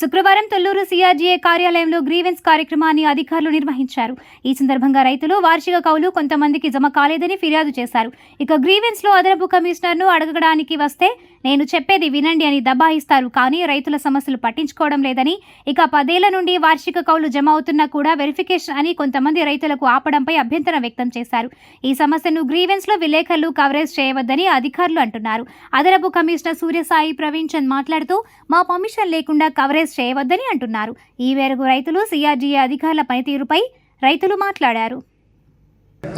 శుక్రవారం తొల్లూరు సీఆర్జీఏ కార్యాలయంలో గ్రీవెన్స్ కార్యక్రమాన్ని అధికారులు నిర్వహించారు. ఈ సందర్భంగా రైతులు వార్షిక కౌలు కొంతమందికి జమ కాలేదని ఫిర్యాదు చేశారు. ఇక గ్రీవెన్స్లో అదనపు కమిషనర్ను అడగడానికి వస్తే నేను చెప్పేది వినండి అని దబాయిస్తారు. కానీ రైతుల సమస్యలు పట్టించుకోవడం లేదని ఇక పదేళ్ళ నుండి వార్షిక కౌలు జమ అవుతున్నా కూడా వెరిఫికేషన్ అని కొంతమంది రైతులకు ఆపడంపై అభ్యంతరం వ్యక్తం చేశారు. ఈ సమస్యను గ్రీవెన్స్లో విలేకరులు కవరేజ్ చేయవద్దని అధికారులు అంటున్నారు. అదనపు కమిషనర్ సూర్యసాయి ప్రవీణ్ చంద్ మాట్లాడుతూ మా పర్మిషన్ లేకుండా కవరేజ్ చేయవద్దని అంటున్నారు. ఈ మేరకు రైతులు సిఆర్జీఏ అధికారుల పనితీరుపై రైతులు మాట్లాడారు.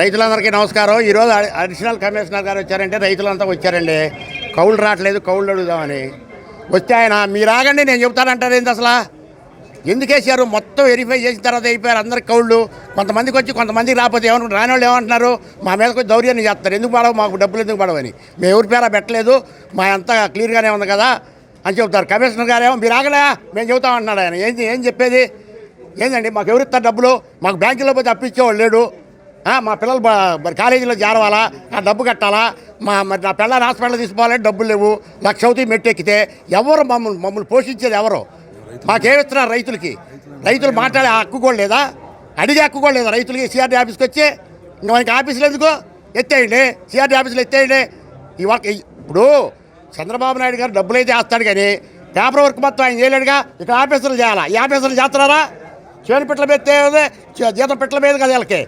రైతులందరికీ నమస్కారం. ఈరోజు అడిషనల్ కమిషనర్ గారు వచ్చారంటే రైతులంతా వచ్చారండి. కౌలు రావట్లేదు కౌలు అడుగుదామని. వస్తే ఆయన మీరు ఆగండి నేను చెబుతానంటారు ఏంటి అసలు? ఎందుకు వేసారు మొత్తం వెరిఫై చేసిన తర్వాత అయిపోయారు అందరికి కౌళ్ళు. కొంతమందికి వచ్చి కొంతమందికి రాకపోతే ఏమను రాని వాళ్ళు ఏమంటున్నారు? మా మీద కొంచెం దౌర్యాన్ని చేస్తారు. ఎందుకు పడవు మాకు డబ్బులు ఎందుకు పడవని మేము ఎవరి పేరా పెట్టలేదు. మా అంతా క్లియర్గానే ఉంది కదా. అని చెబుతారు. కమిషనర్ గారేమో మీరు ఆగలే మేము చెబుతామంటున్నాడు ఆయన. ఏంది ఏం చెప్పేది? ఏందండి మాకు ఎవరిస్తారు డబ్బులు? మాకు బ్యాంకులో పోతే అప్పించేవాడు లేడు. మా పిల్లలు మరి కాలేజీలో చేరవాలా ఆ డబ్బు కట్టాలా? మా మరి నా పిల్లలు హాస్పిటల్ తీసుకోవాలంటే డబ్బులు లేవు. లక్ష అవుతాయి మెట్టు ఎక్కితే ఎవరు మమ్మల్ని మమ్మల్ని పోషించేది ఎవరు? మాకేమిస్తున్నారు రైతులకి? రైతులు మాట్లాడే హక్కు కూడా లేదా? అడిగే హక్కు కూడా లేదా రైతులకి? సిఆర్డీ ఆఫీస్కి వచ్చి ఇంకా మనకి ఆఫీసులు ఎందుకు? ఎత్తేయండి. సిఆర్డీ ఆఫీసులు ఎత్తేయండి. ఈ వర్క్ ఇప్పుడు చంద్రబాబు నాయుడు గారు డబ్బులు అయితే వేస్తాడు కానీ పేపర్ వర్క్ మొత్తం ఆయన చేయలేడుగా. ఇక్కడ ఆఫీసులు చేయాలా? ఈ ఆఫీసులు చేస్తున్నారా? చేను పిట్ల మీద జీతం పిట్ల మీద కదా వీళ్ళకి.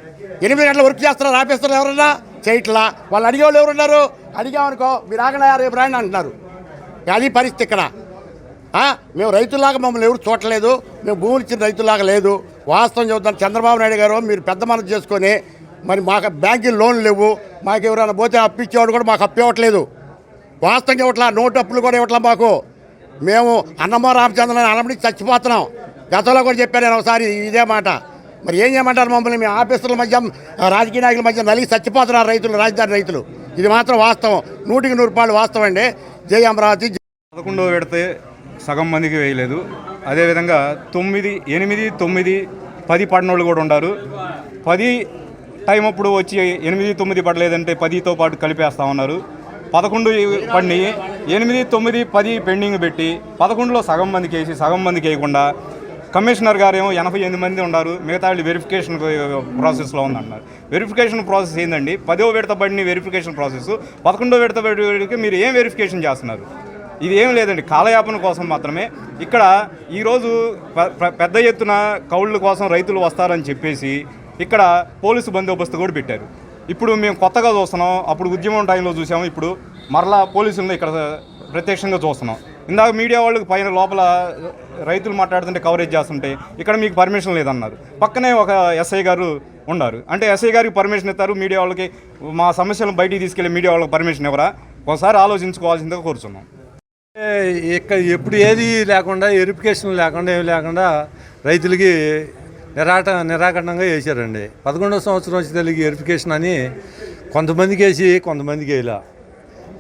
ఎనిమిది గంటల వర్క్ చేస్తున్నారు ఆఫీసర్లు ఎవరన్నా? చేయట్లా? వాళ్ళు అడిగేవాళ్ళు ఎవరున్నారు? అడిగామనుకో మీరు ఆగలయా రేపు రాండి అంటున్నారు. అది పరిస్థితి ఇక్కడ. మేము రైతులాగా మమ్మల్ని ఎవరు చూడలేదు మేము భూములు ఇచ్చిన రైతులాగా లేదు. వాస్తవం చూద్దాం చంద్రబాబు నాయుడు గారు మీరు పెద్ద మనసు చేసుకొని మరి మాకు బ్యాంకులు లోన్లు లేవు. మాకు ఎవరైనా పోతే అప్పిచ్చేవాడు కూడా మాకు అప్పివ్వట్లేదు వాస్తవంగా ఇవ్వట్లా నోటు అప్పులు కూడా ఇవ్వట్లా మాకు. మేము అన్నమ్మ రామచంద్రన్ అనబడి చచ్చిపోతున్నాం. గతంలో కూడా చెప్పాను నేను ఒకసారి ఇదే మాట. మరి ఏం చేయమంటారు మమ్మల్ని? మీ ఆఫీసుల మధ్య రాజకీయ నాయకుల మధ్య నలిగి చచ్చిపోతున్నారు రైతులు రాజధాని రైతులు. ఇది మాత్రం వాస్తవం. నూటికి నూరు రూపాయలు వాస్తవం అండి. జై అమరావతి పదకొండో విడితే సగం మందికి వేయలేదు. అదేవిధంగా తొమ్మిది ఎనిమిది తొమ్మిది పది పడినోళ్ళు కూడా ఉన్నారు పది టైం అప్పుడు వచ్చి ఎనిమిది తొమ్మిది పడలేదంటే పదితో పాటు కలిపేస్తా ఉన్నారు. పదకొండు పడినాయి ఎనిమిది తొమ్మిది పది పెండింగ్ పెట్టి పదకొండులో సగం మందికి వేసి సగం మందికి వేయకుండా కమిషనర్ గారు ఏమో ఎనభై ఎనిమిది మంది ఉన్నారు మిగతా వాళ్ళు వెరిఫికేషన్ ప్రాసెస్లో ఉందన్నారు వెరిఫికేషన్ ప్రాసెస్ ఏందండి? పదో విడత పడిన వెరిఫికేషన్ ప్రాసెస్ పదకొండో విడత పడికి మీరు ఏం వెరిఫికేషన్ చేస్తున్నారు? ఇది ఏం లేదండి కాలయాపన కోసం మాత్రమే. ఇక్కడ ఈరోజు పెద్ద ఎత్తున కౌళ్ళ కోసం రైతులు వస్తారని చెప్పేసి ఇక్కడ పోలీసు బందోబస్తు కూడా పెట్టారు. ఇప్పుడు మేము కొత్తగా చూస్తున్నాం. అప్పుడు ఉద్యమం టైంలో చూసాము. ఇప్పుడు మరలా పోలీసులను ఇక్కడ ప్రత్యక్షంగా చూస్తున్నాం. ఇందాక మీడియా వాళ్ళకి పైన లోపల రైతులు మాట్లాడుతుంటే కవరేజ్ చేస్తుంటే ఇక్కడ మీకు పర్మిషన్ లేదన్నారు. పక్కనే ఒక ఎస్ఐ గారు ఉన్నారు. అంటే ఎస్ఐ గారికి పర్మిషన్ ఇస్తారు. మీడియా వాళ్ళకి మా సమస్యలను బయటికి తీసుకెళ్ళి మీడియా వాళ్ళకి పర్మిషన్ ఇవ్వరా? ఒకసారి ఆలోచించుకోవాల్సిందిగా కోరుచున్నాం. ఇక్కడ ఎప్పుడు ఏది లేకుండా వెరిఫికేషన్ లేకుండా ఏమి లేకుండా రైతులకి నిరాట నిరాకరణంగా వేశారండి పదకొండవ సంవత్సరం వచ్చి తెలిగి వెరిఫికేషన్ అని కొంతమందికి వేసి కొంతమందికి వేయలా.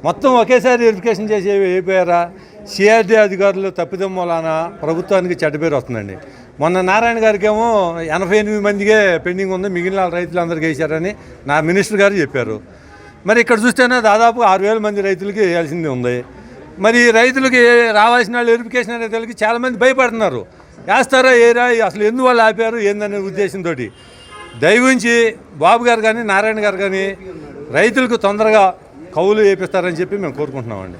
మొత్తం ఒకేసారి వెరిఫికేషన్ చేసి అయిపోయారా? సిఆర్డీ అధికారులు తప్పిదం మూలాన ప్రభుత్వానికి చెడ్డపేరు వస్తుందండి. మొన్న నారాయణ గారికి ఏమో ఎనభై ఎనిమిది మందికే పెండింగ్ ఉంది మిగిలిన రైతులందరికీ వేశారని నా మినిస్టర్ గారు చెప్పారు. మరి ఇక్కడ చూస్తేనే దాదాపు ఆరు వేల మంది రైతులకి వేయాల్సింది ఉంది. మరి రైతులకి రావాల్సిన వాళ్ళు వెరిఫికేషన్ అనేది చాలామంది భయపడుతున్నారు. వేస్తారా ఏరా? అసలు ఎందువల్ల ఆపారు? ఏందనే ఉద్దేశంతో దయవుంచి బాబు గారు కానీ నారాయణ గారు కానీ రైతులకు తొందరగా కౌలు వేపిస్తారని చెప్పి మేము కోరుకుంటున్నామండి.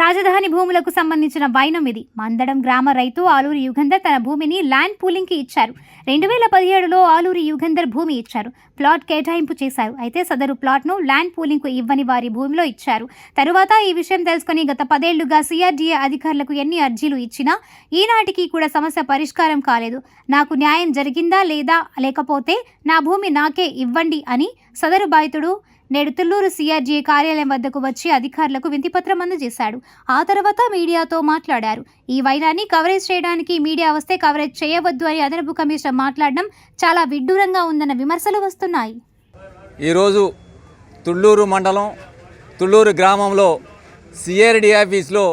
రాజధాని భూములకు సంబంధించిన వైనం ఇది. మందడం గ్రామ రైతు ఆలూరి యుగంధర్ తన భూమిని ల్యాండ్ పూలింగ్కి ఇచ్చారు. రెండు వేల పదిహేడులో ఆలూరి యుగంధర్ భూమి ఇచ్చారు. ప్లాట్ కేటాయింపు చేశారు. అయితే సదరు ప్లాట్ను ల్యాండ్ పూలింగ్కు ఇవ్వని వారి భూమిలో ఇచ్చారు. తరువాత ఈ విషయం తెలుసుకుని గత పదేళ్ళుగా సిఆర్డీఏ అధికారులకు ఎన్ని అర్జీలు ఇచ్చినా ఈనాటికి కూడా సమస్య పరిష్కారం కాలేదు. నాకు న్యాయం జరిగిందా లేదా? లేకపోతే నా భూమి నాకే ఇవ్వండి అని సదరు బాధితుడు నేడు తుల్లూరు సీఆర్జీ కార్యాలయం వద్దకు వచ్చి అధికారులకు వింతిపత్రం అందజేశాడు. ఆ తర్వాత మీడియాతో మాట్లాడారు. ఈ వైరాన్ని కవరేజ్ చేయడానికి మీడియా వస్తే కవరేజ్ చేయవద్దు అని అదనపు కమిషనర్ మాట్లాడడం చాలా విడ్డూరంగా ఉందన్న విమర్శలు వస్తున్నాయి. ఈరోజు తుళ్ళూరు మండలం తుళ్ళూరు గ్రామంలో సిఆర్డి ఆఫీస్లో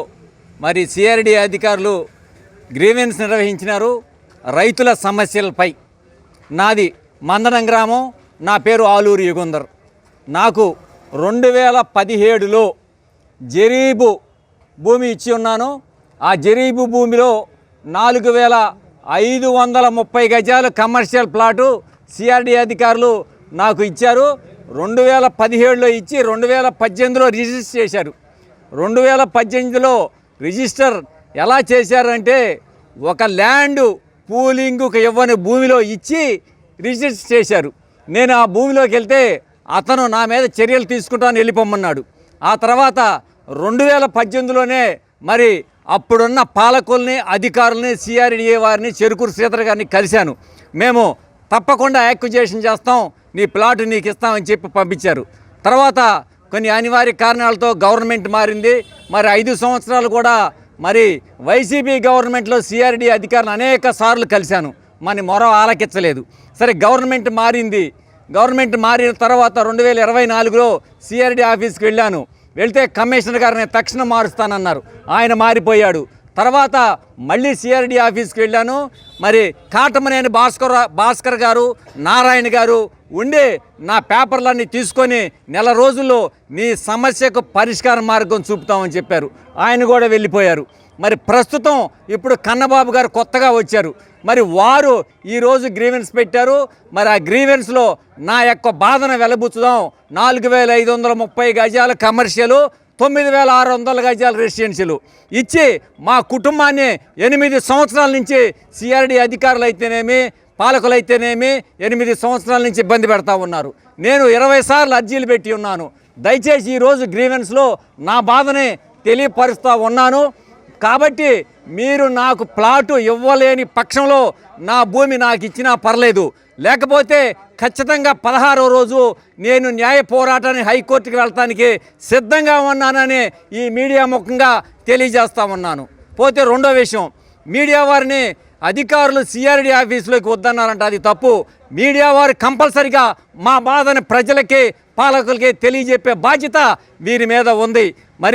మరి సిఆర్డి అధికారులు గ్రీవెన్స్ నిర్వహించినారు. రైతుల సమస్యలపై నాది మందనం గ్రామం నా పేరు ఆలూరు యుగుందర్ నాకు రెండు వేల పదిహేడులో జరీబు భూమి ఇచ్చి ఉన్నాను. ఆ జరీబు భూమిలో నాలుగు వేల ఐదు వందల ముప్పై గజాలు కమర్షియల్ ప్లాటు సిఆర్డి అధికారులు నాకు ఇచ్చారు. రెండు వేల పదిహేడులో ఇచ్చి రెండు వేల పద్దెనిమిదిలో రిజిస్టర్ చేశారు. రెండు వేల పద్దెనిమిదిలో రిజిస్టర్ ఎలా చేశారంటే ఒక ల్యాండ్ పూలింగ్కు ఇవ్వని భూమిలో ఇచ్చి రిజిస్టర్ చేశారు. నేను ఆ భూమిలోకి వెళ్తే అతను నా మీద చర్యలు తీసుకుంటాను వెళ్ళిపోమ్మన్నాడు ఆ తర్వాత రెండు వేల పద్దెనిమిదిలోనే మరి అప్పుడున్న పాలకుల్ని అధికారుల్ని సిఆర్డిఏ వారిని చెరుకూరు శ్రీధర్ గారిని కలిశాను. మేము తప్పకుండా యాక్విజేషన్ చేస్తాం నీ ప్లాట్ నీకు ఇస్తామని చెప్పి పంపించారు. తర్వాత కొన్ని అనివార్య కారణాలతో గవర్నమెంట్ మారింది. మరి ఐదు సంవత్సరాలు కూడా మరి వైసీపీ గవర్నమెంట్లో సిఆర్డి అధికారులు అనేక సార్లు కలిశాను. మన మొర ఆలకించలేదు. సరే గవర్నమెంట్ మారింది. గవర్నమెంట్ మారిన తర్వాత రెండు వేల ఇరవై నాలుగులో సిఆర్డి ఆఫీస్కి వెళ్ళాను. వెళ్తే కమిషనర్ గారిని తక్షణం మారుస్తానన్నారు. ఆయన మారిపోయాడు. తర్వాత మళ్ళీ సిఆర్డి ఆఫీస్కి వెళ్ళాను. మరి కాటమనేని భాస్కర్ భాస్కర్ గారు నారాయణ గారు ఉండి నా పేపర్లన్నీ తీసుకొని నెల రోజుల్లో నీ సమస్యకు పరిష్కార మార్గం చూపుతామని చెప్పారు. ఆయన కూడా వెళ్ళిపోయారు. మరి ప్రస్తుతం ఇప్పుడు కన్నబాబు గారు కొత్తగా వచ్చారు. మరి వారు ఈరోజు గ్రీవెన్స్ పెట్టారు. మరి ఆ గ్రీవెన్స్లో నా యొక్క బాధను వెలబుచ్చుదాం. నాలుగు వేల ఐదు వందల ముప్పై గజాల కమర్షియలు తొమ్మిది వేల ఆరు వందల గజాల రెసిడెన్షియల్. ఇచ్చి మా కుటుంబాన్ని ఎనిమిది సంవత్సరాల నుంచి సిఆర్డి అధికారులు అయితేనేమి పాలకులు అయితేనేమి ఎనిమిది సంవత్సరాల నుంచి ఇబ్బంది పెడతా ఉన్నారు. నేను ఇరవై సార్లు అర్జీలు పెట్టి ఉన్నాను. దయచేసి ఈరోజు గ్రీవెన్స్లో నా బాధని తెలియపరుస్తూ ఉన్నాను. కాబట్టి మీరు నాకు ప్లాటు ఇవ్వలేని పక్షంలో నా భూమి నాకు ఇచ్చినా పర్లేదు. లేకపోతే ఖచ్చితంగా పదహారో రోజు నేను న్యాయ పోరాటాన్ని హైకోర్టుకి వెళ్ళటానికి సిద్ధంగా ఉన్నానని ఈ మీడియా ముఖంగా తెలియజేస్తా ఉన్నాను. పోతే రెండో విషయం. మీడియా వారిని అధికారులు సిఆర్డి ఆఫీసులోకి వద్దన్నారంట. అది తప్పు. మీడియా వారు కంపల్సరిగా మా బాధని ప్రజలకి పాలకులకి తెలియజెప్పే బాధ్యత వీరి మీద ఉంది. మరి